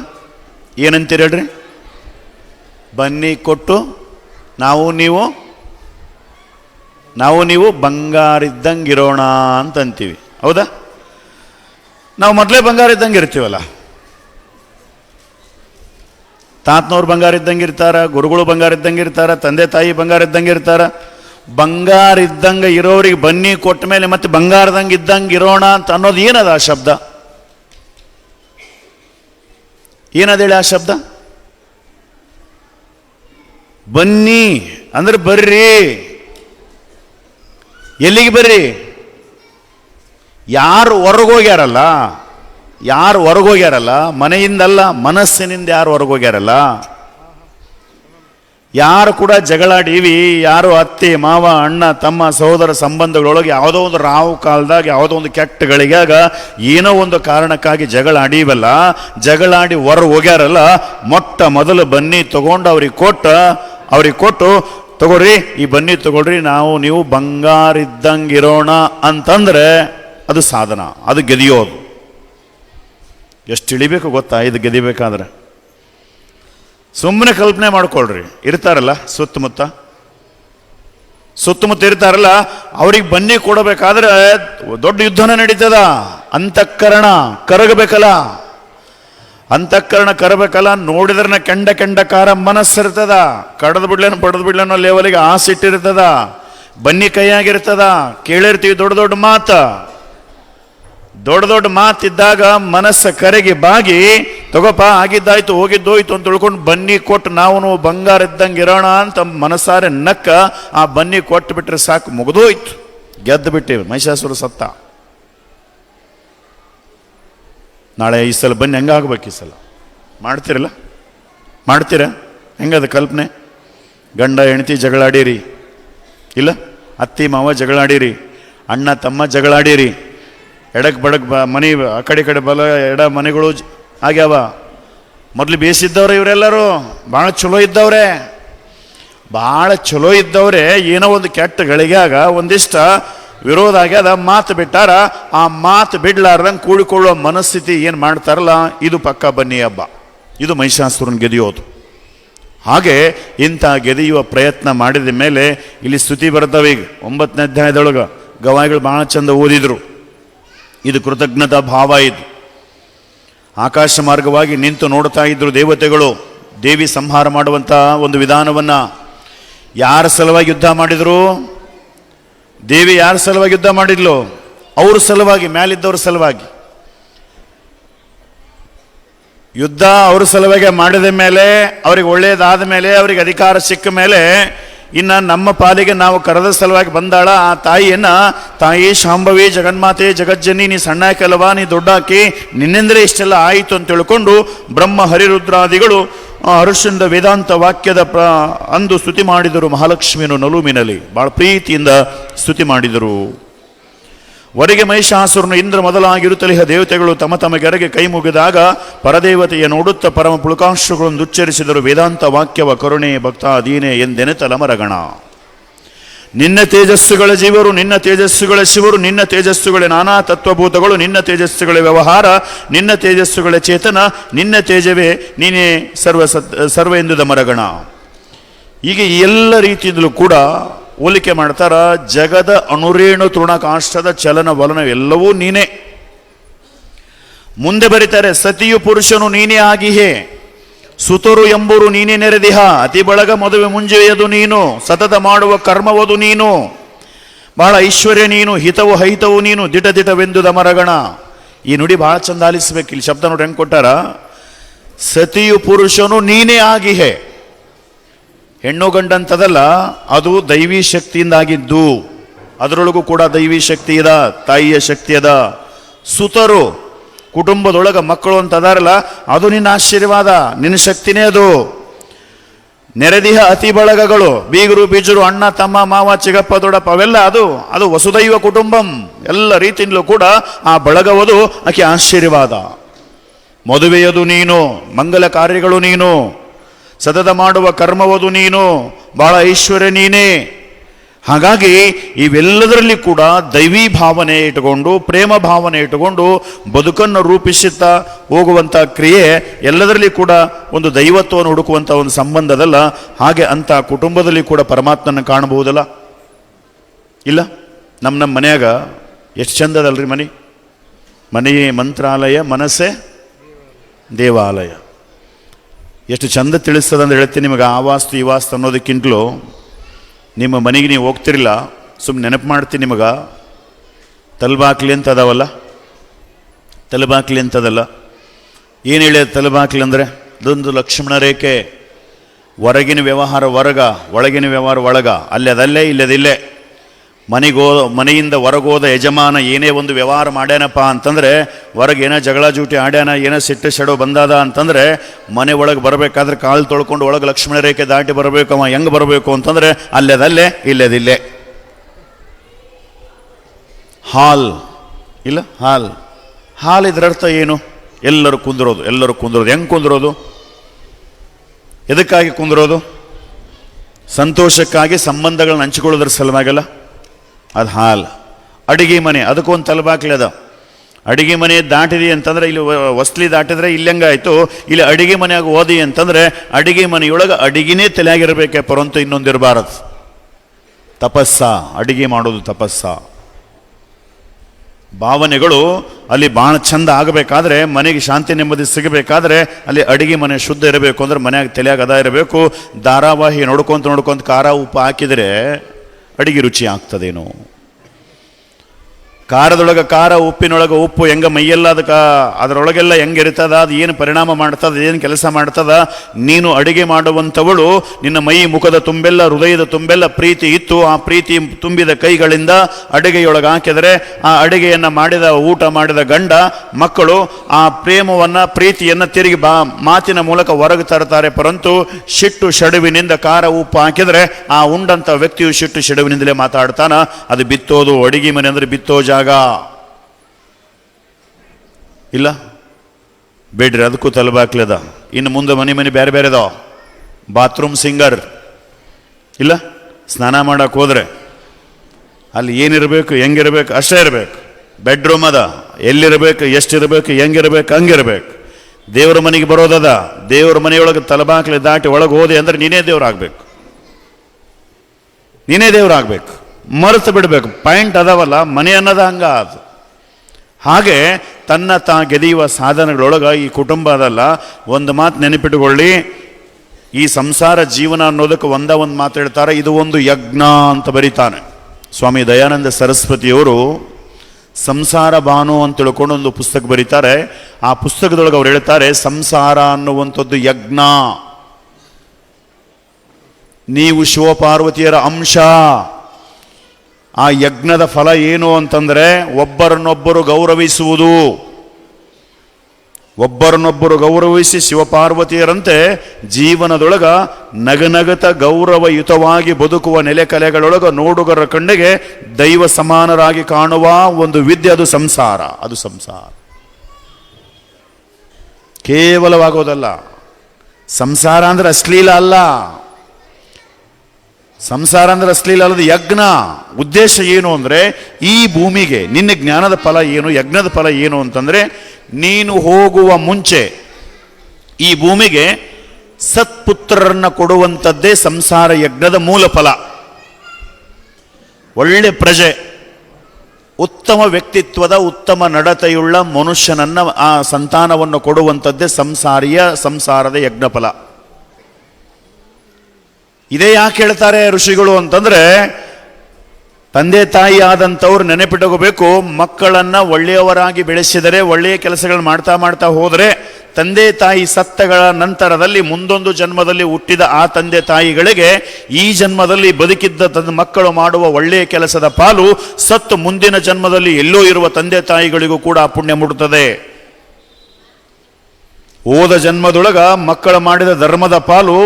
ಏನಂತೀರಿ ಹೇಳ್ರಿ? ಬನ್ನಿ ಕೊಟ್ಟು, ನಾವು ನೀವು ನಾವು ನೀವು ಬಂಗಾರ ಇದ್ದಂಗೆ ಇರೋಣ ಅಂತ ಅಂತೀವಿ ಹೌದಾ? ನಾವು ಮೊದಲೇ ಬಂಗಾರ ಇದ್ದಂಗೆ ಇರ್ತೀವಲ್ಲ ತಾತನವ್ರು ಬಂಗಾರ ಇದ್ದಂಗೆ ಇರ್ತಾರ, ಗುರುಗಳು ಬಂಗಾರ ಇದ್ದಂಗೆ ಇರ್ತಾರ, ತಂದೆ ತಾಯಿ ಬಂಗಾರ ಇದ್ದಂಗೆ ಇರ್ತಾರ. ಬಂಗಾರ ಇದ್ದಂಗೆ ಇರೋರಿಗೆ ಬನ್ನಿ, ಕೊಟ್ಟ ಮೇಲೆ ಮತ್ತೆ ಬಂಗಾರದಂಗೆ ಇದ್ದಂಗೆ ಇರೋಣ ಅಂತ ಅನ್ನೋದು ಏನದ ಆ ಶಬ್ದ? ಏನದ ಹೇಳಿ ಆ ಶಬ್ದ? ಬನ್ನಿ, ಅಂದ್ರೆ ಬರ್ರಿ. ಎಲ್ಲಿಗೆ ಬರ್ರಿ? ಯಾರು ಹೊರಗೋಗ್ಯಾರಲ್ಲ ಯಾರು ಹೊರಗೋಗ್ಯಾರಲ್ಲ? ಮನೆಯಿಂದಲ್ಲ, ಮನಸ್ಸಿನಿಂದ ಯಾರು ಹೊರಗೋಗ್ಯಾರಲ್ಲ? ಯಾರು ಕೂಡ ಜಗಳಾಡೀವಿ, ಯಾರು ಅತ್ತೆ, ಮಾವ, ಅಣ್ಣ, ತಮ್ಮ, ಸಹೋದರ ಸಂಬಂಧಗಳೊಳಗೆ ಯಾವುದೋ ಒಂದು ರಾವು ಕಾಲದಾಗ, ಯಾವುದೋ ಒಂದು ಕೆಟ್ಟ ಗಳಿಗಾಗ ಏನೋ ಒಂದು ಕಾರಣಕ್ಕಾಗಿ ಜಗಳ ಆಡೀವಲ್ಲ, ಜಗಳಾಡಿ ಹೊರ ಹೋಗ್ಯಾರಲ್ಲ, ಮೊಟ್ಟ ಮೊದಲು ಬನ್ನಿ ತಗೊಂಡು ಅವ್ರಿಗೆ ಕೊಟ್ಟ, ಅವ್ರಿಗೆ ಕೊಟ್ಟು ತಗೊಳ್ರಿ ಈ ಬನ್ನಿ ತಗೊಳ್ರಿ ನಾವು, ನೀವು ಬಂಗಾರ ಇದ್ದಂಗಿರೋಣ ಅಂತಂದ್ರೆ ಅದು ಸಾಧನ, ಅದು ಗೆದಿಯೋದು. ಎಷ್ಟು ಇಳಿಬೇಕು ಗೊತ್ತಾ? ಇದು ಗೆದಿಬೇಕಾದ್ರೆ. ಸುಮ್ಮನೆ ಕಲ್ಪನೆ ಮಾಡ್ಕೊಳ್ರಿ. ಇರ್ತಾರಲ್ಲ ಸುತ್ತಮುತ್ತ? ಸುತ್ತಮುತ್ತ ಇರ್ತಾರಲ್ಲ, ಅವ್ರಿಗೆ ಬನ್ನಿ ಕೊಡಬೇಕಾದ್ರೆ ದೊಡ್ಡ ಯುದ್ಧನ ನಡೀತದ. ಅಂತಃಕರಣ ಕರಗಬೇಕಲ್ಲ. ಅಂತಃಕರಣ ಕರಬೇಕಲ್ಲ ನೋಡಿದ್ರನ್ನ ಕೆಂಡ ಕೆಂಡ ಕಾರ ಮನಸ್ಸಿರ್ತದ. ಕಡದ್ ಬಿಡ್ಲೇನು ಪಡೆದು ಬಿಡ್ಲೇನೋ ಲೆವೆಲಿಗೆ ಆಸಿಟ್ಟಿರ್ತದ ಬನ್ನಿ ಕೈಯಾಗಿರ್ತದ. ಕೇಳಿರ್ತೀವಿ ದೊಡ್ಡ ದೊಡ್ಡ ಮಾತ. ದೊಡ್ಡ ದೊಡ್ಡ ಮಾತಿದ್ದಾಗ ಮನಸ್ಸು ಕರೆಗೆ ಬಾಗಿ, ತಗೋಪ, ಆಗಿದ್ದಾಯ್ತು, ಹೋಗಿದ್ದೋಯ್ತು ಅಂತ ತಿಳ್ಕೊಂಡು ಬನ್ನಿ ಕೊಟ್ಟು ನಾವು ಬಂಗಾರ ಇದ್ದಂಗೆ ಇರೋಣ ಅಂತ ಮನಸ್ಸಾರೆ ನಕ್ಕ, ಆ ಬನ್ನಿ ಕೊಟ್ಟು ಬಿಟ್ರೆ ಸಾಕು, ಮುಗಿದೋಯ್ತು. ಗೆದ್ದು ಬಿಟ್ಟಿವಿ, ಮಹಿಷಾಸುರ ಸತ್ತ. ನಾಳೆ ಈ ಸಲ ಬನ್ನಿ, ಹೆಂಗಾಗ್ಬೇಕು ಈ ಸಲ. ಮಾಡ್ತೀರಲ್ಲ? ಮಾಡ್ತೀರಾ? ಹೆಂಗದ ಕಲ್ಪನೆ? ಗಂಡ, ಹೆಂಡತಿ ಜಗಳಾಡಿರಿ. ಇಲ್ಲ? ಅತ್ತಿ, ಮಾವ ಜಗಳಾಡಿರಿ. ಅಣ್ಣ, ತಮ್ಮ ಜಗಳಾಡೀರಿ. ಎಡಕ್ ಬಡಕ್ ಬ ಮನೆ, ಆ ಕಡೆ ಕಡೆ ಬಲ, ಎಡ ಮನೆಗಳು ಆಗ್ಯಾವ. ಮೊದಲು ಬೇಸಿದ್ದವ್ರೆ ಇವರೆಲ್ಲರೂ. ಭಾಳ ಚಲೋ ಇದ್ದವ್ರೆ. ಭಾಳ ಚಲೋ ಇದ್ದವ್ರೆ. ಏನೋ ಒಂದು ಕೆಟ್ಟ ಗಳಿಗ್ಯಾಗ ಒಂದಿಷ್ಟ ವಿರೋಧ ಆಗ್ಯದ, ಮಾತು ಬಿಟ್ಟಾರ. ಆ ಮಾತು ಬಿಡ್ಲಾರ್ದಂಗೆ ಕೂಡಿಕೊಳ್ಳೋ ಮನಸ್ಥಿತಿ ಏನು ಮಾಡ್ತಾರಲ್ಲ, ಇದು ಪಕ್ಕ ಬನ್ನಿ ಹಬ್ಬ. ಇದು ಮಹಿಷಾಸುರನ ಗೆದಿಯೋದು ಹಾಗೆ ಇಂಥ ಗೆದಿಯುವ ಪ್ರಯತ್ನ ಮಾಡಿದ ಮೇಲೆ ಇಲ್ಲಿ ಸ್ತುತಿ ಬರ್ತವೆ ಈಗ. ಒಂಬತ್ತನೇ ಅಧ್ಯಾಯದೊಳಗೆ ಗವಾಯಿಗಳು ಭಾಳ ಚಂದ ಓದಿದ್ರು. ಇದು ಕೃತಜ್ಞತಾ ಭಾವ ಇದು. ಆಕಾಶ ಮಾರ್ಗವಾಗಿ ನಿಂತು ನೋಡ್ತಾ ಇದ್ರು ದೇವತೆಗಳು, ದೇವಿ ಸಂಹಾರ ಮಾಡುವಂಥ ಒಂದು ವಿಧಾನವನ್ನ ಯಾರ ಸಲುವಾಗಿ ಯುದ್ಧ ಮಾಡಿದ್ರು? ದೇವಿ ಯಾರ ಸಲುವಾಗಿ ಯುದ್ಧ ಮಾಡಿದ್ಲು? ಅವ್ರ ಸಲುವಾಗಿ, ಮ್ಯಾಲಿದ್ದವ್ರ ಸಲುವಾಗಿ. ಯುದ್ಧ ಅವ್ರ ಸಲುವಾಗಿ ಮಾಡಿದ ಮೇಲೆ, ಅವ್ರಿಗೆ ಒಳ್ಳೆಯದಾದ ಮೇಲೆ, ಅವ್ರಿಗೆ ಅಧಿಕಾರ ಸಿಕ್ಕ ಮೇಲೆ ಇನ್ನು ನಮ್ಮ ಪಾಲಿಗೆ ನಾವು ಕರೆದ ಸಲುವಾಗಿ ಬಂದಾಳ, ಆ ತಾಯಿಯನ್ನು, ತಾಯಿ ಶಾಂಭವಿ ಜಗನ್ಮಾತೆ ಜಗಜ್ಜನಿ, ನೀ ಸಣ್ಣಾಕಲ್ವಾ ನೀ ದೊಡ್ಡಾಕಿ ನಿನ್ನೆಂದರೆ ಇಷ್ಟೆಲ್ಲ ಆಯಿತು ಅಂತ ತಿಳ್ಕೊಂಡು ಬ್ರಹ್ಮ ಹರಿರುದ್ರಾದಿಗಳು ಹರ್ಷಿಂದ ವೇದಾಂತ ವಾಕ್ಯದ ಪ್ರ, ಅಂದು ಸ್ತುತಿ ಮಾಡಿದರು ಮಹಾಲಕ್ಷ್ಮಿಯನ್ನು ನಲುಮಿನಲ್ಲಿ. ಭಾಳ ಪ್ರೀತಿಯಿಂದ ಸ್ತುತಿ ಮಾಡಿದರು. ವರೆಗೆ ಮಹಿಷಾಸುರನು ಇಂದ್ರ ಮೊದಲಾಗಿರುತ್ತಲಿಹ ದೇವತೆಗಳು ತಮ್ಮ ತಮ್ಮ ಗೆರೆಗೆ ಕೈ ಮುಗಿದಾಗ ಪರದೇವತೆಯ ನೋಡುತ್ತ ಪರಮ ಪುಳುಕಾಂಶಗಳನ್ನು ಉಚ್ಚರಿಸಿದರು. ವೇದಾಂತ ವಾಕ್ಯವ ಕರುಣೆ ಭಕ್ತ ದೀನೆ ಎಂದೆನೆ ಮರಗಣ ನಿನ್ನ ತೇಜಸ್ಸುಗಳ ಜೀವರು, ನಿನ್ನ ತೇಜಸ್ಸುಗಳ ಶಿವರು, ನಿನ್ನ ತೇಜಸ್ಸುಗಳ ನಾನಾ ತತ್ವಭೂತಗಳು, ನಿನ್ನ ತೇಜಸ್ಸುಗಳ ವ್ಯವಹಾರ, ನಿನ್ನ ತೇಜಸ್ಸುಗಳ ಚೇತನ, ನಿನ್ನ ತೇಜವೇ ನೀನೇ ಸರ್ವ ಸತ್, ಸರ್ವ ಎಂದುದ ಮರಗಣ. ಹೀಗೆ ಎಲ್ಲ ರೀತಿಯಿಂದಲೂ ಕೂಡ ಹೋಲಿಕೆ ಮಾಡ್ತಾರ, ಜಗದ ಅಣುರೇಣು ತೃಣಕಾಷ್ಟದ ಚಲನ ವಲನ ಎಲ್ಲವೂ ನೀನೇ. ಮುಂದೆ ಬರೀತಾರೆ, ಸತಿಯು ಪುರುಷನು ನೀನೇ ಆಗಿಹೇ. ಸುತರು ಎಂಬುರು ನೀನೇ ನೆರೆದಿಹ. ಅತಿ ಬಳಗ ಮದುವೆ ಮುಂಜೆಯದು ನೀನು. ಸತತ ಮಾಡುವ ಕರ್ಮವದು ನೀನು. ಬಹಳ ಐಶ್ವರ್ಯ ನೀನು, ಹಿತವು ಹೈತವು ನೀನು, ದಿಟ ದಿಟವೆಂದು ಮರಗಣ ಈ ನುಡಿ ಬಹಳ ಚಂದ ಆಲಿಸ್ಬೇಕು. ಇಲ್ಲಿ ಶಬ್ದ ನೋಡಿ ಹೆಂಗೆ ಕೊಟ್ಟಾರ? ಸತಿಯು ಪುರುಷನು ನೀನೇ ಆಗಿಹೆ. ಹೆಣ್ಣು ಗಂಡಂತದಲ್ಲ, ಅದು ದೈವಿ ಶಕ್ತಿಯಿಂದಾಗಿದ್ದು, ಅದರೊಳಗೂ ಕೂಡ ದೈವಿ ಶಕ್ತಿ ಇದ, ತಾಯಿಯ ಶಕ್ತಿ ಅದ ಸುತರು, ಕುಟುಂಬದೊಳಗೆ ಮಕ್ಕಳು ಅಂತ ಅದಾರಲ್ಲ ಅದು ನಿನ್ನ ಆಶೀರ್ವಾದ, ನಿನ್ನ ಶಕ್ತಿನೇ ಅದು. ನೆರೆದಿಹ ಅತಿ ಬಳಗಗಳು, ಬೀಗರು, ಬೀಜರು, ಅಣ್ಣ, ತಮ್ಮ, ಮಾವ, ಚಿಗಪ್ಪ, ದೊಡ್ಡಪ್ಪ, ಅವೆಲ್ಲ ಅದು ಅದು ವಸುದೈವ ಕುಟುಂಬಂ. ಎಲ್ಲ ರೀತಿಯಿಂದಲೂ ಕೂಡ ಆ ಬಳಗವದು ಆಕೆ ಆಶೀರ್ವಾದ. ಮದುವೆಯದು ನೀನು ಮಂಗಲ ಕಾರ್ಯಗಳು ನೀನು. ಸತತ ಮಾಡುವ ಕರ್ಮವದು ನೀನು. ಬಹಳ ಐಶ್ವರ್ಯ ನೀನೇ. ಹಾಗಾಗಿ ಇವೆಲ್ಲದರಲ್ಲಿ ಕೂಡ ದೈವಿ ಭಾವನೆ ಇಟ್ಟುಕೊಂಡು, ಪ್ರೇಮ ಭಾವನೆ ಇಟ್ಟುಕೊಂಡು ಬದುಕನ್ನು ರೂಪಿಸುತ್ತಾ ಹೋಗುವಂಥ ಕ್ರಿಯೆ ಎಲ್ಲದರಲ್ಲಿ ಕೂಡ ಒಂದು ದೈವತ್ವವನ್ನು ಹುಡುಕುವಂಥ ಒಂದು ಸಂಬಂಧದಲ್ಲ. ಹಾಗೆ ಅಂಥ ಕುಟುಂಬದಲ್ಲಿ ಕೂಡ ಪರಮಾತ್ಮನ ಕಾಣಬಹುದಲ್ಲ? ಇಲ್ಲ? ನಮ್ಮ ನಮ್ಮ ಮನೆಯಾಗ ಎಷ್ಟು ಚಂದದಲ್ರಿ ಮನೆ. ಮನೆಯೇ ಮಂತ್ರಾಲಯ, ಮನಸ್ಸೇ ದೇವಾಲಯ. ಎಷ್ಟು ಚಂದ ತಿಳಿಸ್ತದೆ ಅಂತ ಹೇಳ್ತೀನಿ. ನಿಮಗೆ ಆ ವಾಸ್ತು, ಈ ವಾಸ್ತು ಅನ್ನೋದಕ್ಕಿಂತಲೂ ನಿಮ್ಮ ಮನೆಗೆ ನೀವು ಹೋಗ್ತಿರಲಿಲ್ಲ. ಸುಮ್ಮನೆ ನೆನಪು ಮಾಡ್ತೀನಿ ನಿಮಗೆ. ತಲಬಾಕ್ಲಿ ಅಂತ ಅದಾವಲ್ಲ? ತಲಬಾಕ್ಲಿ ಅಂತದಲ್ಲ ಏನು ಹೇಳಿ ತಲಬಾಕ್ಲಿ ಅಂದರೆ? ಅದೊಂದು ಲಕ್ಷ್ಮಣ ರೇಖೆ, ಹೊರಗಿನ ವ್ಯವಹಾರ ಹೊರಗ ಒಳಗಿನ ವ್ಯವಹಾರ ಒಳಗ. ಅಲ್ಲಿ ಅದಲ್ಲೇ ಇಲ್ಲದಿಲ್ಲೇ ಮನೆಗೋ, ಮನೆಯಿಂದ ಹೊರಗೋದ ಯಜಮಾನ, ಏನೇ ಒಂದು ವ್ಯವಹಾರ ಮಾಡ್ಯಾನಪ್ಪ ಅಂತಂದರೆ, ಹೊರಗೆ ಏನೋ ಜಗಳ ಜೂಟಿ ಆಡ್ಯಾನ, ಏನೋ ಸಿಟ್ಟು ಶೆಡೋ ಬಂದಾದ ಅಂತಂದರೆ, ಮನೆ ಒಳಗೆ ಬರಬೇಕಾದ್ರೆ ಕಾಲು ತೊಳ್ಕೊಂಡು ಒಳಗೆ ಲಕ್ಷ್ಮಣ ರೇಖೆ ದಾಟಿ ಬರಬೇಕು, ಅವ ಹೆಂಗೆ ಬರಬೇಕು ಅಂತಂದರೆ ಅಲ್ಲೇದಲ್ಲೇ ಇಲ್ಲೇದಿಲ್ಲೇ ಹಾಲ್, ಇಲ್ಲ? ಹಾಲ್. ಹಾಲ್ ಇದರ ಅರ್ಥ ಏನು? ಎಲ್ಲರೂ ಕುಂದಿರೋದು ಎಲ್ಲರೂ ಕುಂದಿರೋದು. ಹೆಂಗೆ ಕುಂದಿರೋದು? ಎದಕ್ಕಾಗಿ ಕುಂದಿರೋದು? ಸಂತೋಷಕ್ಕಾಗಿ ಸಂಬಂಧಗಳನ್ನ ಹಂಚಿಕೊಳ್ಳೋದ್ರ ಸಲುವಾಗಲ್ಲ? ಅದು ಹಾಲ್. ಅಡಿಗೆ ಮನೆ, ಅದಕ್ಕೂ ಒಂದು ತಲಬಾಕ್ಲಿ ಅದ. ಅಡಿಗೆ ಮನೆ ದಾಟಿದಿ ಅಂತಂದ್ರೆ ಇಲ್ಲಿ ವಸ್ಲಿ ದಾಟಿದ್ರೆ ಇಲ್ಲಿ ಹೆಂಗಾಯ್ತು ಇಲ್ಲಿ ಅಡಿಗೆ ಮನೆಯಾಗ ಓದಿ ಅಂತಂದ್ರೆ ಅಡಿಗೆ ಮನೆಯೊಳಗೆ ಅಡಿಗೆನೇ ತಲೆಯಾಗಿರಬೇಕೆ, ಪರಂತು ಇನ್ನೊಂದಿರಬಾರದು ತಪಸ್ಸ, ಅಡುಗೆ ಮಾಡೋದು ತಪಸ್ಸ. ಭಾವನೆಗಳು ಅಲ್ಲಿ ಭಾಳ ಚಂದ ಆಗಬೇಕಾದ್ರೆ, ಮನೆಗೆ ಶಾಂತಿ ನೆಮ್ಮದಿ ಸಿಗಬೇಕಾದ್ರೆ ಅಲ್ಲಿ ಅಡಿಗೆ ಮನೆ ಶುದ್ಧ ಇರಬೇಕು ಅಂದ್ರೆ ಮನೆಯಾಗ ತಲೆಯಾಗ ಅದ ಇರಬೇಕು. ಧಾರಾವಾಹಿ ನೋಡ್ಕೊಂತ ನೋಡ್ಕೊಂತ ಖಾರ ಉಪ್ಪು ಹಾಕಿದರೆ ಅಡಿಗೆ ರುಚಿ ಆಗ್ತದೇನೋ ಖಾರದೊಳಗೆ ಖಾರ, ಉಪ್ಪಿನೊಳಗೆ ಉಪ್ಪು, ಹೆಂಗ ಮೈಯೆಲ್ಲ ಅದಕ್ಕೆ, ಅದರೊಳಗೆಲ್ಲ ಹೆಂಗಿರ್ತದ ಅದು ಏನು ಪರಿಣಾಮ ಮಾಡ್ತದ, ಏನು ಕೆಲಸ ಮಾಡ್ತದ, ನೀನು ಅಡಿಗೆ ಮಾಡುವಂಥವಳು, ನಿನ್ನ ಮೈ ಮುಖದ ತುಂಬೆಲ್ಲ, ಹೃದಯದ ತುಂಬೆಲ್ಲ ಪ್ರೀತಿ ಇತ್ತು, ಆ ಪ್ರೀತಿ ತುಂಬಿದ ಕೈಗಳಿಂದ ಅಡುಗೆಯೊಳಗೆ ಹಾಕಿದರೆ, ಆ ಅಡುಗೆಯನ್ನು ಮಾಡಿದ, ಊಟ ಮಾಡಿದ ಗಂಡ, ಮಕ್ಕಳು, ಆ ಪ್ರೇಮವನ್ನು, ಪ್ರೀತಿಯನ್ನು ತಿರುಗಿ ಬಾ, ಮಾತಿನ ಮೂಲಕ ಹೊರಗೆ ತರ್ತಾರೆ ಪರಂತು ಶಿಟ್ಟು ಶಡುವಿನಿಂದ ಖಾರ, ಉಪ್ಪು ಹಾಕಿದರೆ, ಆ ಉಂಡಂಥ ವ್ಯಕ್ತಿಯು ಶಿಟ್ಟು ಶಡುವಿನಿಂದಲೇ ಮಾತಾಡ್ತಾನೆ. ಅದು ಬಿತ್ತೋದು, ಅಡಿಗೆ ಮನೆ ಅಂದರೆ ಬಿತ್ತೋ ಜಾಗ. ಇಲ್ಲ? ಬೇಡ್ರಿ, ಅದಕ್ಕೂ ತಲಬಾಕ್ಲದ ಇನ್ನು ಮುಂದೆ ಮನೆ ಮನೆ ಬೇರೆ ಬೇರೆದೋ ಬಾತ್ರೂಮ್ ಸಿಂಗರ್. ಇಲ್ಲ? ಸ್ನಾನ ಮಾಡೋಕ್ಕೆ ಹೋದ್ರೆ ಅಲ್ಲಿ ಏನಿರಬೇಕು, ಹೆಂಗಿರಬೇಕು, ಅಷ್ಟೇ ಇರಬೇಕು. ಬೆಡ್ರೂಮ್ ಅದ. ಎಲ್ಲಿರಬೇಕು, ಎಷ್ಟಿರಬೇಕು, ಹೆಂಗಿರಬೇಕು, ಹಂಗಿರಬೇಕು. ದೇವ್ರ ಮನೆಗೆ ಬರೋದದ ದೇವ್ರ ಮನೆಯೊಳಗೆ ತಲಬಾಕ್ಲೆ ದಾಟಿ ಒಳಗೆ ಹೋದೆ ಅಂದರೆ ನೀನೇ ದೇವ್ರಾಗಬೇಕು. ನೀನೇ ದೇವ್ರಾಗಬೇಕು. ಮರೆತು ಬಿಡಬೇಕು. ಪಾಯಿಂಟ್ ಅದಾವಲ್ಲ, ಮನೆ ಅನ್ನೋದು ಹಂಗ ಅದು. ಹಾಗೆ ತನ್ನ ತಾ ಗೆದೆಯುವ ಸಾಧನಗಳೊಳಗೆ ಈ ಕುಟುಂಬ ಅದಲ್ಲ. ಒಂದು ಮಾತು ನೆನಪಿಟ್ಟುಕೊಳ್ಳಿ ಈ ಸಂಸಾರ ಜೀವನ ಅನ್ನೋದಕ್ಕೆ ಒಂದ ಒಂದು ಮಾತು ಹೇಳ್ತಾರೆ. ಇದು ಒಂದು ಯಜ್ಞ ಅಂತ ಬರೀತಾನೆ. ಸ್ವಾಮಿ ದಯಾನಂದ ಸರಸ್ವತಿಯವರು ಸಂಸಾರ ಬಾನು ಅಂತ ತಿಳ್ಕೊಂಡು ಒಂದು ಪುಸ್ತಕ ಬರೀತಾರೆ. ಆ ಪುಸ್ತಕದೊಳಗೆ ಅವ್ರು ಹೇಳ್ತಾರೆ, ಸಂಸಾರ ಅನ್ನುವಂಥದ್ದು ಯಜ್ಞ. ನೀವು ಶಿವಪಾರ್ವತಿಯರ ಅಂಶ. ಆ ಯಜ್ಞದ ಫಲ ಏನು ಅಂತಂದರೆ ಒಬ್ಬರನ್ನೊಬ್ಬರು ಗೌರವಿಸುವುದು. ಒಬ್ಬರನ್ನೊಬ್ಬರು ಗೌರವಿಸಿ ಶಿವಪಾರ್ವತಿಯರಂತೆ ಜೀವನದೊಳಗ ನಗನಗತ ಗೌರವಯುತವಾಗಿ ಬದುಕುವ ನೆಲೆಕಲೆಗಳೊಳಗ ನೋಡುಗರ ಕಣ್ಣಿಗೆ ದೈವ ಸಮಾನರಾಗಿ ಕಾಣುವ ಒಂದು ವಿದ್ಯೆ ಅದು ಸಂಸಾರ ಅದು ಸಂಸಾರ. ಕೇವಲವಾಗೋದಲ್ಲ, ಸಂಸಾರ ಅಂದರೆ ಅಶ್ಲೀಲ ಅಲ್ಲ. ಸಂಸಾರ ಅಂದ್ರೆ ಅಶ್ಲೀಲ ಅಲ್ಲದ ಯಜ್ಞ. ಉದ್ದೇಶ ಏನು ಅಂದರೆ ಈ ಭೂಮಿಗೆ ನಿನ್ನ ಜ್ಞಾನದ ಫಲ ಏನು, ಯಜ್ಞದ ಫಲ ಏನು ಅಂತಂದರೆ ನೀನು ಹೋಗುವ ಮುಂಚೆ ಈ ಭೂಮಿಗೆ ಸತ್ಪುತ್ರರನ್ನು ಕೊಡುವಂಥದ್ದೇ ಸಂಸಾರ ಯಜ್ಞದ ಮೂಲ ಫಲ. ಒಳ್ಳೆ ಪ್ರಜೆ, ಉತ್ತಮ ವ್ಯಕ್ತಿತ್ವದ, ಉತ್ತಮ ನಡತೆಯುಳ್ಳ ಮನುಷ್ಯನನ್ನು ಆ ಸಂತಾನವನ್ನು ಕೊಡುವಂಥದ್ದೇ ಸಂಸಾರಿಯ, ಸಂಸಾರದ ಯಜ್ಞ ಫಲ. ಇದೇ ಯಾಕೆ ಹೇಳ್ತಾರೆ ಋಷಿಗಳು ಅಂತಂದ್ರೆ, ತಂದೆ ತಾಯಿ ಆದಂಥವ್ರು ನೆನೆಪಿಟ್ಟಕೋಬೇಕು ಮಕ್ಕಳನ್ನ ಒಳ್ಳೆಯವರಾಗಿ ಬೆಳೆಸಿದರೆ, ಒಳ್ಳೆಯ ಕೆಲಸಗಳನ್ನು ಮಾಡ್ತಾ ಮಾಡ್ತಾ ಹೋದರೆ, ತಂದೆ ತಾಯಿ ಸತ್ತಗಳ ನಂತರದಲ್ಲಿ, ಮುಂದೊಂದು ಜನ್ಮದಲ್ಲಿ ಹುಟ್ಟಿದ ಆ ತಂದೆ ತಾಯಿಗಳಿಗೆ, ಈ ಜನ್ಮದಲ್ಲಿ ಬದುಕಿದ್ದ ತನ್ನ ಮಕ್ಕಳು ಮಾಡುವ ಒಳ್ಳೆಯ ಕೆಲಸದ ಪಾಲು, ಸತ್ತು ಮುಂದಿನ ಜನ್ಮದಲ್ಲಿ ಎಲ್ಲೋ ಇರುವ ತಂದೆ ತಾಯಿಗಳಿಗೂ ಕೂಡ ಪುಣ್ಯ ಮುಡುತ್ತದೆ ಹೋದ ಜನ್ಮದೊಳಗ ಮಕ್ಕಳು ಮಾಡಿದ ಧರ್ಮದ ಪಾಲು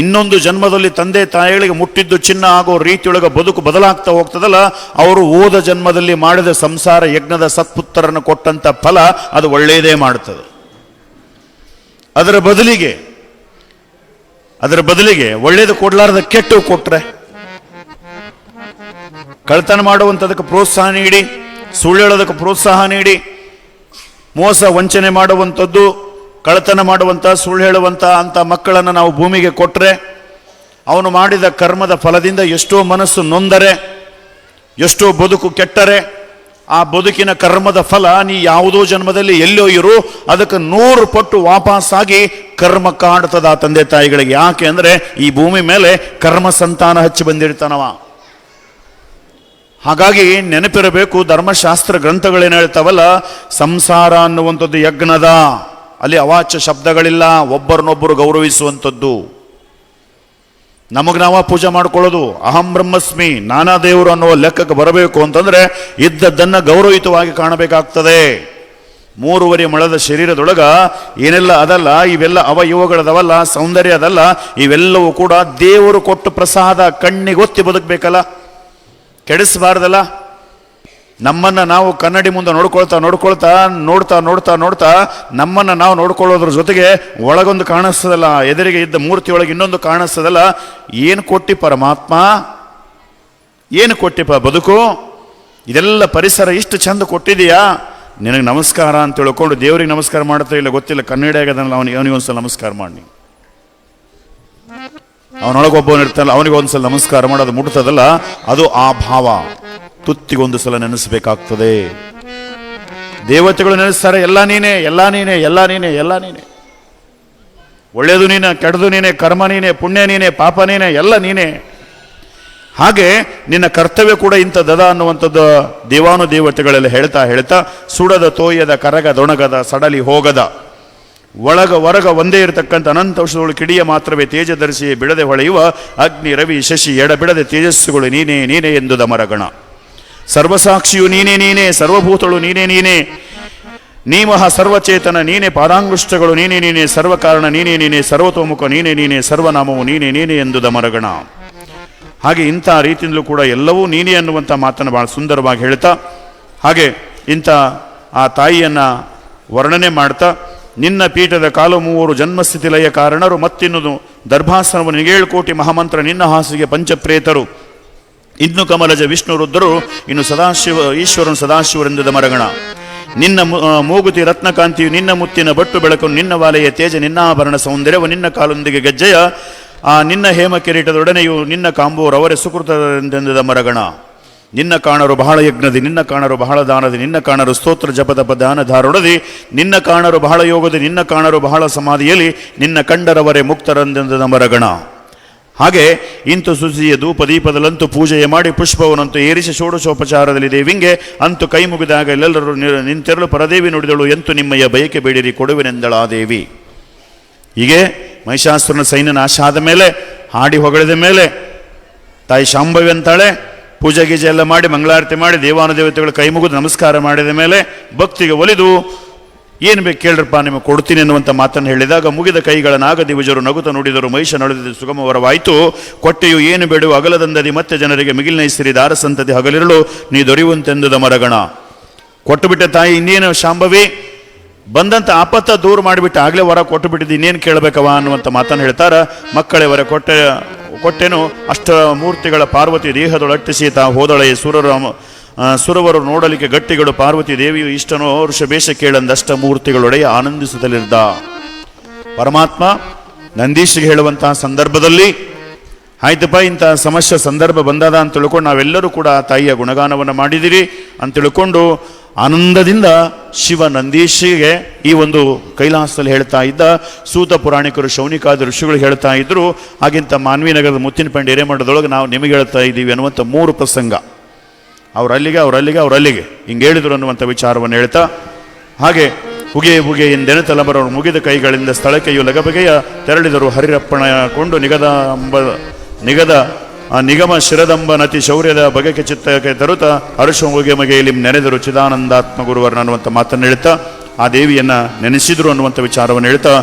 ಇನ್ನೊಂದು ಜನ್ಮದಲ್ಲಿ ತಂದೆ ತಾಯಿಗಳಿಗೆ ಮುಟ್ಟಿದ್ದು ಚಿನ್ನ ಆಗೋ ರೀತಿಯೊಳಗ ಬದುಕು ಬದಲಾಗ್ತಾ ಹೋಗ್ತದಲ್ಲ, ಅವರು ಹೋದ ಜನ್ಮದಲ್ಲಿ ಮಾಡಿದ ಸಂಸಾರ ಯಜ್ಞದ ಸತ್ಪುತ್ರರನ್ನು ಕೊಟ್ಟಂತ ಫಲ ಅದು ಒಳ್ಳೆಯದೇ ಮಾಡುತ್ತದೆ ಅದರ ಬದಲಿಗೆ ಅದರ ಬದಲಿಗೆ ಒಳ್ಳೇದು ಕೊಡ್ಲಾರ್ದ ಕೆಟ್ಟು ಕೊಟ್ರೆ ಕಳ್ತನ ಮಾಡುವಂಥದಕ್ಕೆ ಪ್ರೋತ್ಸಾಹ ನೀಡಿ, ಸುಳ್ಳು ಹೇಳೋದಕ್ಕೆ ಪ್ರೋತ್ಸಾಹ ನೀಡಿ, ಮೋಸ ವಂಚನೆ ಮಾಡುವಂಥದ್ದು ಕಳ್ಳತನ ಮಾಡುವಂಥ ಸುಳ್ಳು ಹೇಳುವಂಥ ಅಂಥ ಮಕ್ಕಳನ್ನು ನಾವು ಭೂಮಿಗೆ ಕೊಟ್ಟರೆ ಅವನು ಮಾಡಿದ ಕರ್ಮದ ಫಲದಿಂದ ಎಷ್ಟೋ ಮನಸ್ಸು ನೊಂದರೆ, ಎಷ್ಟೋ ಬದುಕು ಕೆಟ್ಟರೆ, ಆ ಬದುಕಿನ ಕರ್ಮದ ಫಲ ನೀ ಯಾವುದೋ ಜನ್ಮದಲ್ಲಿ ಎಲ್ಲೋ ಇರು, ಅದಕ್ಕೆ ನೂರು ಪಟ್ಟು ವಾಪಸ್ಸಾಗಿ ಕರ್ಮ ಕಾಡ್ತದ ತಂದೆ ತಾಯಿಗಳಿಗೆ. ಯಾಕೆ ಅಂದರೆ ಈ ಭೂಮಿ ಮೇಲೆ ಕರ್ಮ ಸಂತಾನ ಹಚ್ಚಿ ಬಂದಿರ್ತಾನವ. ಹಾಗಾಗಿ ನೆನಪಿರಬೇಕು, ಧರ್ಮಶಾಸ್ತ್ರ ಗ್ರಂಥಗಳೇನು ಹೇಳ್ತಾವಲ್ಲ, ಸಂಸಾರ ಅನ್ನುವಂಥದ್ದು ಯಜ್ಞದ. ಅಲ್ಲಿ ಅವಾಚ್ಯ ಶಬ್ದಗಳಿಲ್ಲ, ಒಬ್ಬರನ್ನೊಬ್ಬರು ಗೌರವಿಸುವಂಥದ್ದು. ನಮಗೆ ನಾವು ಪೂಜೆ ಮಾಡ್ಕೊಳ್ಳೋದು, ಅಹಂ ಬ್ರಹ್ಮಸ್ಮಿ, ನಾನಾ ದೇವರು ಅನ್ನುವ ಲೆಕ್ಕಕ್ಕೆ ಬರಬೇಕು ಅಂತಂದರೆ ಇದ್ದದ್ದನ್ನ ಗೌರವಿತವಾಗಿ ಕಾಣಬೇಕಾಗ್ತದೆ. ಮೂರುವರೆ ಮಳದ ಶರೀರದೊಳಗ ಏನೆಲ್ಲ ಅದಲ್ಲ, ಇವೆಲ್ಲ ಅವಯವಗಳದವಲ್ಲ, ಸೌಂದರ್ಯ ಅದಲ್ಲ, ಇವೆಲ್ಲವೂ ಕೂಡ ದೇವರು ಕೊಟ್ಟು ಪ್ರಸಾದ ಕಣ್ಣಿಗೊತ್ತಿ ಬದುಕಬೇಕಲ್ಲ? ಕೆಡಿಸಬಾರ್ದಲ್ಲ? ನಮ್ಮನ್ನ ನಾವು ಕನ್ನಡಿ ಮುಂದೆ ನೋಡ್ಕೊಳ್ತಾ ನೋಡ್ಕೊಳ್ತಾ, ನೋಡ್ತಾ ನೋಡ್ತಾ ನೋಡ್ತಾ ನಮ್ಮನ್ನು ನಾವು ನೋಡ್ಕೊಳ್ಳೋದ್ರ ಜೊತೆಗೆ ಒಳಗೊಂದು ಕಾಣಿಸ್ತದಲ್ಲ, ಎದುರಿಗೆ ಇದ್ದ ಮೂರ್ತಿ ಒಳಗೆ ಇನ್ನೊಂದು ಕಾಣಿಸ್ತದಲ್ಲ, ಏನು ಕೊಟ್ಟಿ ಪರಮಾತ್ಮ? ಏನು ಕೊಟ್ಟಿಪ್ಪ ಬದುಕು? ಇದೆಲ್ಲ ಪರಿಸರ ಇಷ್ಟು ಚಂದ ಕೊಟ್ಟಿದೆಯಾ? ನಿನಗೆ ನಮಸ್ಕಾರ ಅಂತ ತಿಳ್ಕೊಂಡು ದೇವರಿಗೆ ನಮಸ್ಕಾರ ಮಾಡ್ತಾ ಇಲ್ಲ ಗೊತ್ತಿಲ್ಲ, ಕನ್ನಡ ಆಗದಲ್ಲ, ಅವನಿಗೆ ಅವನಿಗೆ ಒಂದ್ಸಲ ನಮಸ್ಕಾರ ಮಾಡಿ. ಅವನೊಳಗೊಬ್ಬವನು ಇರ್ತಾನಲ್ಲ ಅವನಿಗೆ ಒಂದ್ಸಲ ನಮಸ್ಕಾರ ಮಾಡೋದು ಮುಟ್ತದಲ್ಲ, ಅದು ಆ ಭಾವ. ತುತ್ತಿಗೊಂದು ಸಲ ನೆನೆಸಬೇಕಾಗ್ತದೆ. ದೇವತೆಗಳು ನೆನೆಸ್ತಾರೆ, ಎಲ್ಲ ನೀನೇ ಎಲ್ಲ ನೀನೇ ಎಲ್ಲ ನೀನೇ ಎಲ್ಲ ನೀನೇ. ಒಳ್ಳೆಯದು ನೀನೆ ಕೆಡದು ನೀನೆ, ಕರ್ಮ ನೀನೆ, ಪುಣ್ಯ ನೀನೆ, ಪಾಪ ನೀನೆ, ಎಲ್ಲ ನೀನೆ. ಹಾಗೆ ನಿನ್ನ ಕರ್ತವ್ಯ ಕೂಡ ಇಂಥದ್ದದ ಅನ್ನುವಂಥದ್ದು ದೇವಾನು ದೇವತೆಗಳೆಲ್ಲ ಹೇಳ್ತಾ ಹೇಳ್ತಾ ಸುಡದ, ತೋಯದ ಕರಗ ದೊಣಗದ ಸಡಲಿ ಹೋಗದ. ಒಳಗ, ಹೊರಗ ಒಂದೇ ಇರತಕ್ಕಂಥ ಅನಂತ ಔಷಧಗಳು ಕಿಡಿಯ ಮಾತ್ರವೇ ತೇಜದರ್ಶಿ ಬಿಡದೆ ಹೊಳೆಯುವ ಅಗ್ನಿ, ರವಿ, ಶಶಿ, ಎಡ ಬಿಡದೆ ತೇಜಸ್ಸುಗಳು ನೀನೇ ನೀನೇ ಎಂದು ಮರಗಣ ಸರ್ವಸಾಕ್ಷಿಯು ನೀನೇ ನೀನೇ, ಸರ್ವಭೂತಳು ನೀನೇ ನೀನೇ. ನೀಮಹ ಸರ್ವಚೇತನ, ನೀನೇ ಪಾದಾಂಗುಷ್ಟಗಳು ನೀನೇ ನೀನೇ, ಸರ್ವಕಾರಣ ನೀನೇ ನೀನೇ, ಸರ್ವತೋಮುಖ ನೀನೇ ನೀನೇ, ಸರ್ವನಾಮವು ನೀನೇ ನೀನೇ ಎಂದು ದಮರಗಣ. ಹಾಗೆ ಇಂಥ ರೀತಿಯಿಂದಲೂ ಕೂಡ ಎಲ್ಲವೂ ನೀನೇ ಅನ್ನುವಂಥ ಮಾತನ್ನು ಭಾಳ ಸುಂದರವಾಗಿ ಹೇಳ್ತಾ, ಹಾಗೆ ಇಂಥ ಆ ತಾಯಿಯನ್ನು ವರ್ಣನೆ ಮಾಡ್ತಾ, ನಿನ್ನ ಪೀಠದ ಕಾಲು ಮೂವರು ಜನ್ಮಸ್ಥಿತಿ ಲಯ ಕಾರಣರು ಮತ್ತಿನ್ನು ದರ್ಭಾಸನವು ಏಳು ಕೋಟಿ ಮಹಾಮಂತ್ರ ನಿನ್ನ ಹಾಸಿಗೆ ಪಂಚಪ್ರೇತರು. ಇನ್ನು ಕಮಲಜ ವಿಷ್ಣು ರುದ್ರರು ಇನ್ನು ಸದಾಶಿವ, ಈಶ್ವರನು ಸದಾಶಿವರೆಂದದ ಮರಗಣ. ನಿನ್ನ ಮೂಗುತಿ ರತ್ನಕಾಂತಿಯು ನಿನ್ನ ಮುತ್ತಿನ ಬಟ್ಟು ಬೆಳಕು, ನಿನ್ನ ವಾಲೆಯ ತೇಜ, ನಿನ್ನಾಭರಣ ಸೌಂದರ್ಯವು ನಿನ್ನ ಕಾಲೊಂದಿಗೆ ಗೆಜ್ಜೆಯ, ಆ, ನಿನ್ನ ಹೇಮ ಕಿರೀಟದೊಡನೆಯು ನಿನ್ನ ಕಾಂಬೂರವರೇ ಸುಕೃತರೆಂದೆಂದದ ಮರಗಣ. ನಿನ್ನ ಕಾಣರು ಬಹಳ ಯಜ್ಞದಿ, ನಿನ್ನ ಕಾಣರು ಬಹಳ ದಾನದಿ, ನಿನ್ನ ಕಾಣರು ಸ್ತೋತ್ರ ಜಪದ ದಾನ ಧಾರೊಡದಿ, ನಿನ್ನ ಕಾಣರು ಬಹಳ ಯೋಗದಿ, ನಿನ್ನ ಕಾಣರು ಬಹಳ ಸಮಾಧಿಯಲ್ಲಿ ನಿನ್ನ ಕಂಡರವರೆ ಮುಕ್ತರಂದೆಂದದ ಮರಗಣ. ಹಾಗೆ ಇಂತು ಸುಸಿಯ ಧೂಪ ದೀಪದಲ್ಲಂತೂ ಪೂಜೆಯ ಮಾಡಿ ಪುಷ್ಪವನ್ನಂತೂ ಏರಿಸಿ ಷೋಡಶೋಪಚಾರದಲ್ಲಿ ದೇವಿಂಗೆ ಅಂತೂ ಕೈ ಮುಗಿದಾಗ ಎಲ್ಲರೂ ನಿ- ನಿಂತೆರಳು ಪರದೇವಿ ನುಡಿದಳು, ಎಂತೂ ನಿಮ್ಮಯ್ಯ ಬಯಕೆ ಬೇಡಿರಿ ಕೊಡುವೆನೆಂದಳ ದೇವಿ ಹೀಗೆ ಮಹಿಷಾಸುರನ ಸೈನ್ಯ ನಾಶ ಆದ ಮೇಲೆ, ಹಾಡಿ ಹೊಗಳಿದ ಮೇಲೆ, ತಾಯಿ ಶಾಂಭವಿ ಅಂತಾಳೆ, ಪೂಜೆ ಗೀಜೆ ಎಲ್ಲ ಮಾಡಿ ಮಂಗಳಾರತಿ ಮಾಡಿ ದೇವಾನು ದೇವತೆಗಳು ಕೈ ಮುಗಿದು ನಮಸ್ಕಾರ ಮಾಡಿದ ಮೇಲೆ ಭಕ್ತಿಗೆ ಒಲಿದು ಏನು ಬೇಕು ಕೇಳ್ರಪ್ಪ ನಿಮಗೆ ಕೊಡ್ತೀನಿ ಎನ್ನುವಂಥ ಮಾತನ್ನು ಹೇಳಿದಾಗ ಮುಗಿದ ಕೈಗಳ ದಿವಜರು ನಗುತ ನುಡಿದರು ಮಹಿಷ ನಡೆದಿದ್ದು ಸುಗಮವರವಾಯಿತು ಕೊಟ್ಟೆಯು ಏನು ಬೇಡು ಅಗಲದಂದದಿ ಮತ್ತೆ ಜನರಿಗೆ ಮಿಗಿಲಿನೈಸಿರಿ ದಾರ ಸಂತತಿ ಹಗಲಿರಲು ನೀ ದೊರೆಯುವಂತೆಂದುದ ಮರಗಣ ಕೊಟ್ಟುಬಿಟ್ಟ ತಾಯಿ ಇನ್ನೇನು ಶಾಂಭವಿ? ಬಂದಂಥ ಆಪತ್ತ ದೂರ ಮಾಡಿಬಿಟ್ಟು ಆಗಲೇ ವರ ಕೊಟ್ಟು ಬಿಟ್ಟಿದ್ದು ಇನ್ನೇನು ಕೇಳಬೇಕವ ಅನ್ನುವಂಥ ಮಾತನ್ನು ಹೇಳ್ತಾರೆ. ಮಕ್ಕಳೇ ವರ ಕೊಟ್ಟೆ ಕೊಟ್ಟೆನು ಅಷ್ಟ ಮೂರ್ತಿಗಳ ಪಾರ್ವತಿ ದೇಹದೊಳಟ್ಟಿಸಿ ತಾ ಹೋದಳೆ ಸೂರ್ಯರಾಮ ಆ, ಸುರವರು ನೋಡಲಿಕ್ಕೆ ಗಟ್ಟಿಗಳು. ಪಾರ್ವತಿ ದೇವಿಯು ಇಷ್ಟನೋ ವೃಷಭೇಷ ಕೇಳಂದಷ್ಟ ಮೂರ್ತಿಗಳೊಡೆಯ ಆನಂದಿಸುತ್ತಲಿದ್ದ. ಪರಮಾತ್ಮ ನಂದೀಶಿಗೆ ಹೇಳುವಂತಹ ಸಂದರ್ಭದಲ್ಲಿ, ಆಯ್ತಪ್ಪ, ಇಂಥ ಸಮಸ್ಯೆ ಸಂದರ್ಭ ಬಂದದ ಅಂತ ತಿಳ್ಕೊಂಡು ನಾವೆಲ್ಲರೂ ಕೂಡ ತಾಯಿಯ ಗುಣಗಾನವನ್ನು ಮಾಡಿದಿರಿ. ಅಂತ ತಿಳ್ಕೊಂಡು ಆನಂದದಿಂದ ಶಿವ ನಂದೀಶಿಗೆ ಈ ಒಂದು ಕೈಲಾಸದಲ್ಲಿ ಹೇಳ್ತಾ ಇದ್ದ. ಸೂತ ಪುರಾಣಿಕರು, ಶೌನಿಕಾದ ಋಷಿಗಳು ಹೇಳ್ತಾ ಇದ್ದರು ಹಾಗಿಂತ ಮಾನ್ವಿನಗರದ ಮುತ್ತಿನ ಪಂಡಿ ಹಿರೇಮಠದೊಳಗೆ ನಾವು ನಿಮಗೆ ಹೇಳ್ತಾ ಇದ್ದೀವಿ ಅನ್ನುವಂಥ ಮೂರು ಪ್ರಸಂಗ. ಅವರಲ್ಲಿಗೆ ಅವರಲ್ಲಿಗೆ ಅವರಲ್ಲಿಗೆ. ಹಿಂಗೆ ಹೇಳಿದರು ಅನ್ನುವಂಥ ವಿಚಾರವನ್ನು ಹೇಳ್ತಾ, ಹಾಗೆ ಹುಗೆ ಹುಗೆ ಎಂದೆನೆ ತಲಬರವರು ಮುಗಿದ ಕೈಗಳಿಂದ ಸ್ಥಳಕ್ಕೆಯು ಲಗಬಗೆಯ ತೆರಳಿದರು. ಹರಿರಪ್ಪಣ ಕೊಂಡು ನಿಗದ ಅಂಬ, ನಿಗದ, ಆ ನಿಗಮ ಶಿರದಂಬ ನತಿ ಶೌರ್ಯದ ಬಗೆಗೆ ಚಿತ್ತಕ್ಕೆ ತರುತ್ತ ಹುಗೆ ಮಗೆ ಮಗೆಯಲ್ಲಿ ನೆನೆದರು ಚಿದಾನಂದಾತ್ಮ ಗುರುವರ್ನ ಅನ್ನುವಂಥ ಮಾತನ್ನು ಹೇಳ್ತಾ, ಆ ದೇವಿಯನ್ನು ನೆನೆಸಿದರು ಅನ್ನುವಂಥ ವಿಚಾರವನ್ನು ಹೇಳ್ತಾ,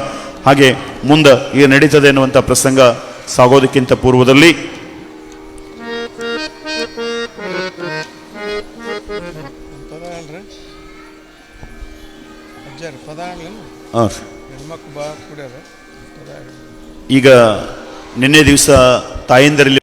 ಹಾಗೆ ಮುಂದೆ ಈಗ ನಡೀತದೆ ಅನ್ನುವಂಥ ಪ್ರಸಂಗ ಸಾಗೋದಕ್ಕಿಂತ ಪೂರ್ವದಲ್ಲಿ ಅಜ್ಜಾರ ಪದ ಹೆಣ್ಮಕ್ಳು ಪದ ಈಗ ನಿನ್ನೆ ದಿವಸ ತಾಯಂದಿರಲ್ಲಿ